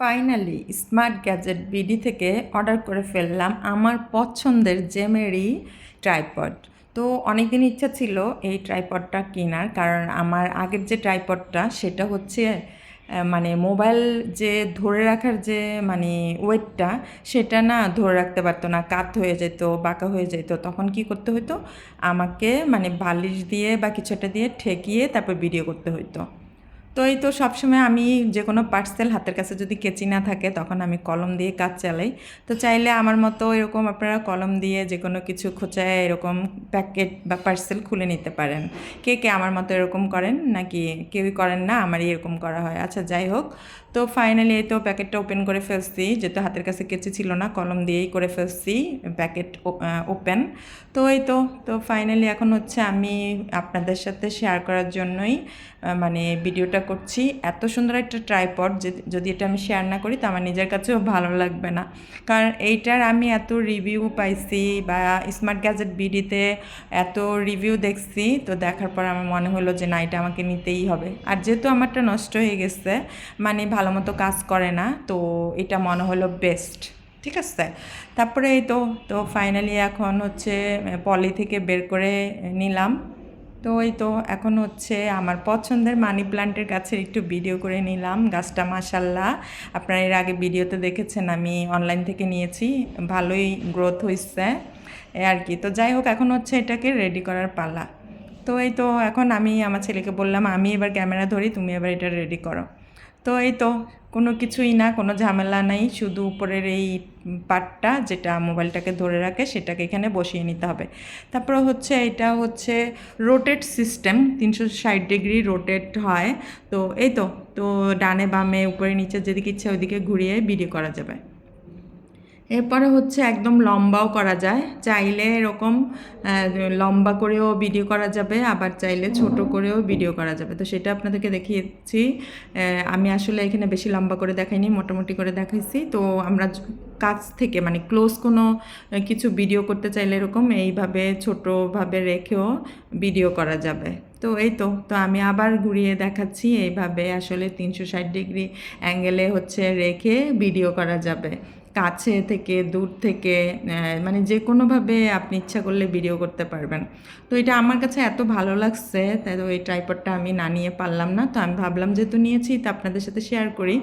Finally smart gadget B D order করে ফেললাম আমার পছন্দের জেমেরি ট্রাইপড তো অনেক দিন ইচ্ছা ছিল এই ট্রাইপডটা কেনার, কারণ আমার আগের যে ট্রাইপডটা সেটা হচ্ছে মানে মোবাইল যে ধরে রাখার যে মানে ওয়েটটা সেটা না ধরে রাখতে পারতো না, কাত হয়ে যেত, বাঁকা হয়ে যেত। তখন কি করতে হতো আমাকে মানে বালিশ দিয়ে বা কিছু একটা দিয়ে ঠেকিয়ে তারপর ভিডিও করতে হতো তো এই তো সবসময় আমি যে কোনো পার্সেল হাতের কাছে যদি কেচি না থাকে, তখন আমি কলম দিয়ে কাজ চালাই। তো চাইলে আমার মতো এরকম আপনারা কলম দিয়ে যে কোনো কিছু খোঁচায় এরকম প্যাকেট বা পার্সেল খুলে নিতে পারেন। কে কে আমার মতো এরকম করেন নাকি কেউই করেন না, আমারই এরকম করা হয়। আচ্ছা যাই হোক। তো ফাইনালি এই তো প্যাকেটটা ওপেন করে ফেলছি। যেহেতু হাতের কাছে কেচি ছিল না, কলম দিয়েই করে ফেলছি প্যাকেট ওপেন তো এই তো তো ফাইনালি এখন হচ্ছে আমি আপনাদের সাথে শেয়ার করার জন্যই মানে ভিডিওটা করছি। এত সুন্দর একটা ট্রাইপড যদি এটা আমি শেয়ার না করি, তো আমার নিজের কাছেও ভালো লাগবে না। কারণ এইটার আমি এত রিভিউ পাইছি বা স্মার্ট গ্যাজেট বিডিতে এত রিভিউ দেখছি, তো দেখার পর আমার মনে হলো যে, না, এটা আমাকে নিতেই হবে। আর যেহেতু আমারটা নষ্ট হয়ে গেছে মানে ভালো মতো কাজ করে না, তো এটা মনে হলো বেস্ট ঠিক আছে? তারপরে এই তো তো ফাইনালি এখন হচ্ছে পলি থেকে বের করে নিলাম। তো এই তো এখন হচ্ছে আমার পছন্দের মানি প্লান্টের গাছের একটু ভিডিও করে নিলাম, গাছটা মাসাল্লাহ আপনারা এর আগে ভিডিওতে দেখেছেন আমি অনলাইন থেকে নিয়েছি, ভালোই গ্রোথ হয়েছে আর কি। তো যাই হোক, এখন হচ্ছে এটাকে রেডি করার পালা। তো এই তো এখন আমি আমার ছেলেকে বললাম, আমি এবার ক্যামেরা ধরি, তুমি এবার এটা রেডি করো। তো এই তো কোনো কিছুই না, কোনো ঝামেলা নাই। শুধু উপরের এই পাটটা যেটা মোবাইলটাকে ধরে রাখে, সেটাকে এখানে বসিয়ে নিতে হবে। তারপর হচ্ছে এটা হচ্ছে রোটেট সিস্টেম তিনশো ষাট ডিগ্রি রোটেট হয়। তো এই তো তো ডানে বামে, উপরে নিচে যেদিকে ইচ্ছে ওইদিকে ঘুরিয়ে ভিডিও করা যাবে। এরপরে হচ্ছে একদম লম্বাও করা যায়। চাইলে এরকম লম্বা করেও ভিডিও করা যাবে, আবার চাইলে ছোট করেও ভিডিও করা যাবে। তো সেটা আপনাদেরকে দেখিয়েছি। আমি আসলে এখানে বেশি লম্বা করে দেখাইনি, মোটামুটি করে দেখাইছি। তো আমরা কাছ থেকে মানে ক্লোজ কোনো, কিছু ভিডিও করতে চাইলে এরকম এইভাবে ছোটোভাবে রেখেও ভিডিও করা যাবে। তো এই তো তো আমি আবার ঘুরিয়ে দেখাচ্ছি এইভাবে আসলে তিনশো ষাট ডিগ্রি অ্যাঙ্গেলে হচ্ছে রেখে ভিডিও করা যাবে। কাছে থেকে, দূর থেকে মানে যে কোনোভাবে আপনি ইচ্ছা করলে ভিডিও করতে পারবেন। তো এটা আমার কাছে এত ভালো লাগছে তাই তো এই ট্রাইপডটা আমি না নিয়ে পারলাম না, তো আমি ভাবলাম যেহেতু নিয়েছি, তো আপনাদের সাথে শেয়ার করি।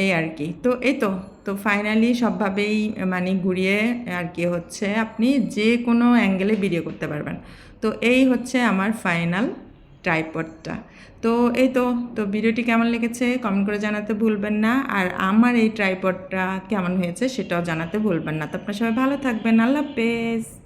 এই আর কি। তো এই তো তো ফাইনালি সবভাবেই মানে ঘুরিয়ে আর কি হচ্ছে আপনি যে কোনো অ্যাঙ্গেলে ভিডিও করতে পারবেন। তো এই হচ্ছে আমার ফাইনাল ট্রাইপডটা তো এই তো তো ভিডিওটি কেমন লেগেছে কমেন্ট করে জানাতে ভুলবেন না। আর আমার এই ট্রাইপডটা কেমন হয়েছে সেটাও জানাতে ভুলবেন না। তো আপনার সবাই ভালো থাকবেন। আল্লাহ হাফেজ।